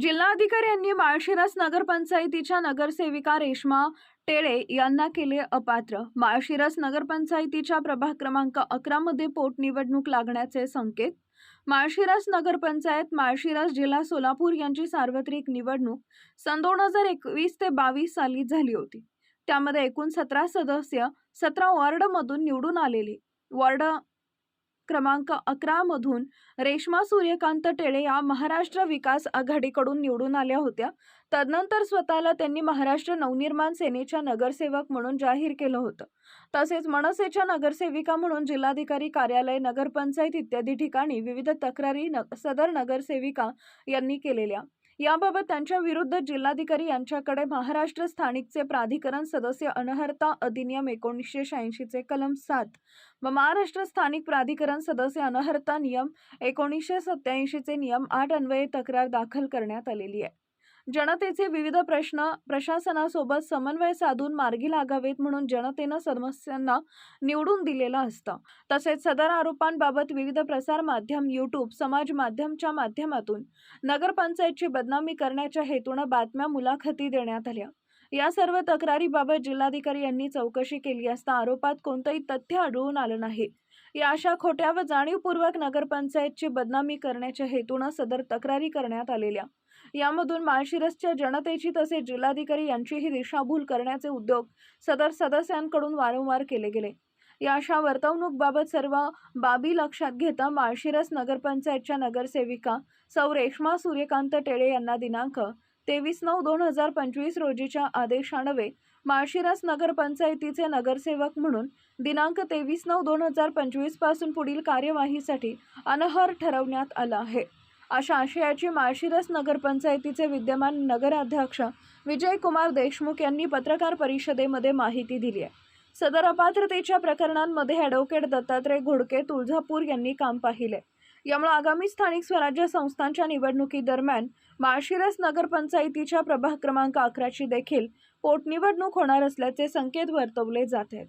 जिल्हाधिकारी यांनी माळशिरस नगरपंचायतीच्या नगरसेविका रेश्मा टेळे यांना केले अपात्र. माळशिरस नगरपंचायतीच्या प्रभाग क्रमांक अकरामध्ये पोटनिवडणूक लागण्याचे संकेत. माळशिरस नगरपंचायत माळशिरस जिल्हा सोलापूर यांची सार्वत्रिक निवडणूक सन दोन हजार एकवीस ते बावीस साली झाली होती. त्यामध्ये एकूण सतरा सदस्य सतरा वॉर्डमधून निवडून आलेले. वॉर्ड क्रमांक अकरामधून रेश्मा सूर्यकांत टेळे या महाराष्ट्र विकास आघाडीकडून निवडून आल्या होत्या. तदनंतर स्वतःला त्यांनी महाराष्ट्र नवनिर्माण सेनेच्या नगरसेवक म्हणून जाहीर केलं होतं. तसेच मनसेच्या नगरसेविका म्हणून जिल्हाधिकारी कार्यालय नगरपंचायत इत्यादी ठिकाणी विविध तक्रारी न सदर नगरसेविका यांनी केलेल्या याबाबत त्यांच्या विरुद्ध जिल्हाधिकारी यांच्याकडे महाराष्ट्र स्थानिकचे प्राधिकरण सदस्य अनर्हता अधिनियम एकोणीसशे शहाऐंशीचे कलम सात. व महाराष्ट्र स्थानिक प्राधिकरण सदस्य अनहर्ता नियम एकोणीसशे सत्याऐंशीचे नियम आठ अन्वये तक्रार दाखल करण्यात आलेली आहे. जनतेचे विविध प्रश्न प्रशासनासोबत समन्वय साधून मार्गी लागावेत म्हणून जनतेनं समस्यांना निवडून दिलेलं असतं. तसेच सदर आरोपांबाबत विविध प्रसार माध्यम यूट्यूब समाज माध्यमच्या माध्यमातून नगरपंचायतची बदनामी करण्याच्या हेतूनं बातम्या मुलाखती देण्यात आल्या. या सर्व तक्रारीबाबत जिल्हाधिकारी यांनी चौकशी केली असता आरोपात कोणतंही तथ्य आढळून आलं नाही. या अशा खोट्या व जाणीवपूर्वक नगरपंचायतची बदनामी करण्याच्या हेतूनं सदर तक्रारी करण्यात आलेल्या. यामधून माळशिरसच्या जनतेची तसेच जिल्हाधिकारी यांचीही दिशाभूल करण्याचे उद्योग सदर सदस्यांकडून वारंवार केले गेले. या अशा वर्तवणूकबाबत सर्व बाबी लक्षात घेता माळशिरस नगरपंचायतच्या नगरसेविका सौ रेश्मा सूर्यकांत टेळे यांना दिनांक तेवीस नऊ दोन हजार पंचवीस रोजीच्या आदेशानवे माळशिरस नगरपंचायतीचे नगरसेवक म्हणून दिनांक तेवीस नऊ दोन हजार पंचवीसपासून पुढील कार्यवाहीसाठी अनहर ठरवण्यात आला आहे. अशा आशयाची माळशिरस नगरपंचायतीचे विद्यमान नगराध्यक्ष विजयकुमार देशमुख यांनी पत्रकार परिषदेमध्ये माहिती दिली आहे. सदर अपात्रतेच्या प्रकरणांमध्ये ॲडव्होकेट दत्तात्रय घोडके तुळजापूर यांनी काम पाहिले. यामुळे आगामी स्थानिक स्वराज्य संस्थांच्या निवडणुकीदरम्यान माळशिरस नगरपंचायतीच्या प्रभाग क्रमांक अकराची देखील पोटनिवडणूक होणार असल्याचे संकेत वर्तवले जात आहेत.